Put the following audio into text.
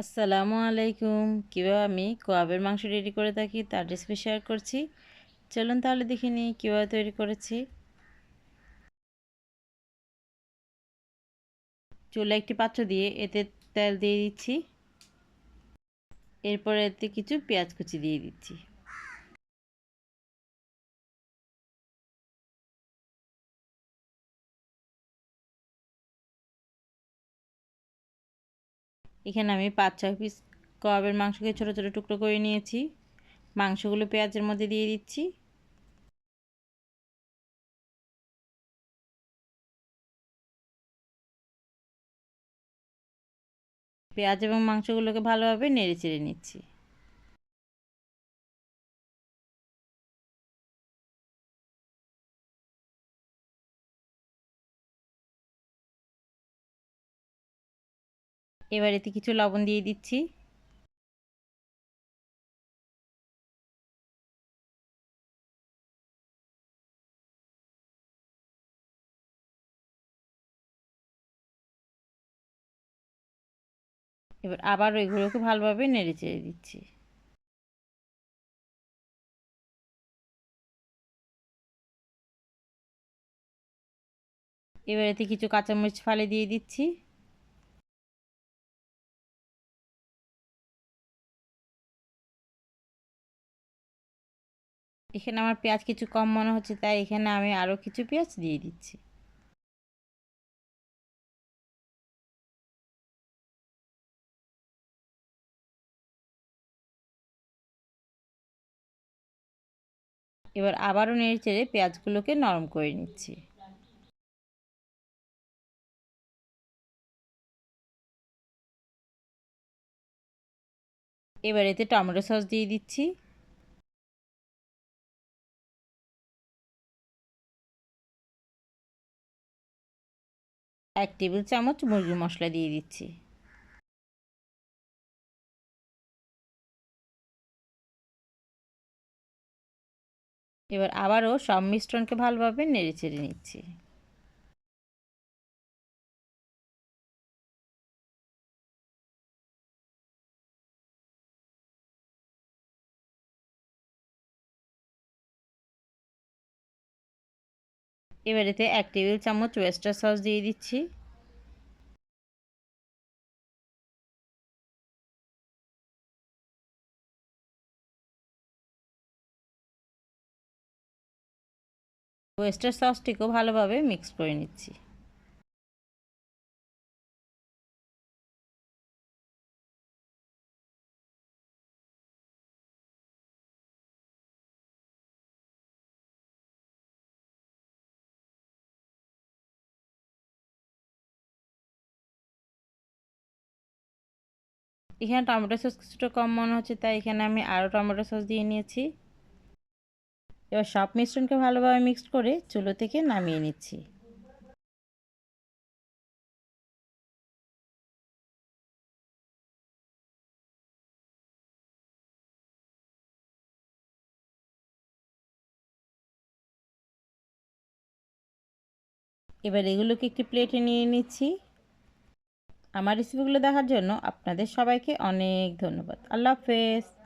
আসসালামু আলাইকুম। কীভাবে আমি কোয়াবের মাংস রেডি করে থাকি তার রেসিপি শেয়ার করছি। চলুন তাহলে দেখে নিই কীভাবে তৈরি করেছি। চুলে একটি পাত্র দিয়ে এতে তেল দিয়ে দিচ্ছি। এরপর এতে কিছু পেঁয়াজ কুচি দিয়ে দিচ্ছি। এখানে আমি পাঁচ, ছয় পিস কবাবের মাংসকে ছোটো ছোটো টুকরো করে নিয়েছি। মাংসগুলো পেঁয়াজের মধ্যে দিয়ে দিচ্ছি। পেঁয়াজ এবং মাংসগুলোকে ভালোভাবে নেড়ে চেড়ে নিচ্ছি। এবার এতে কিছু লবণ দিয়ে দিচ্ছি। এবার আবার ওইগুলোকে ভালোভাবে নেড়ে চেড়ে দিচ্ছি। এবার এতে কিছু কাঁচামরিচ ফালে দিয়ে দিচ্ছি। এখানে আমার পেঁয়াজ কিছু কম মনে হচ্ছে, তাই এখানে আমি আরও কিছু পেঁয়াজ দিয়ে দিচ্ছি। এবার আবারও নেড়ে চেড়ে পেঁয়াজগুলোকে নরম করে নিচ্ছি। এবার এতে টমেটো সস দিয়ে দিচ্ছি। এক টেবিল চামচ মুরগি মশলা দিয়ে দিচ্ছি। এবার আবারও সব মিশ্রণকে ভালোভাবে নেড়ে চেড়ে নিচ্ছি। এবার এক টেবিল চামচ ওয়েস্টার সস দিয়ে দিচ্ছি। ওয়েস্টার সসটিকেও ভালোভাবে মিক্স করে নিচ্ছি। এখানে টমেটো সস কিছুটা কম মনে হচ্ছে, তাই এখানে আমি আরও টমেটো সস দিয়ে নিয়েছি। এবার সব মিশ্রণকে ভালোভাবে মিক্সড করে চুলো থেকে নামিয়ে নিচ্ছি। এবার এগুলোকে একটি প্লেটে নিয়ে নিচ্ছি। আমার রেসিপিগুলো দেখার জন্য আপনাদের সবাইকে অনেক ধন্যবাদ। আল্লাহ হাফেজ।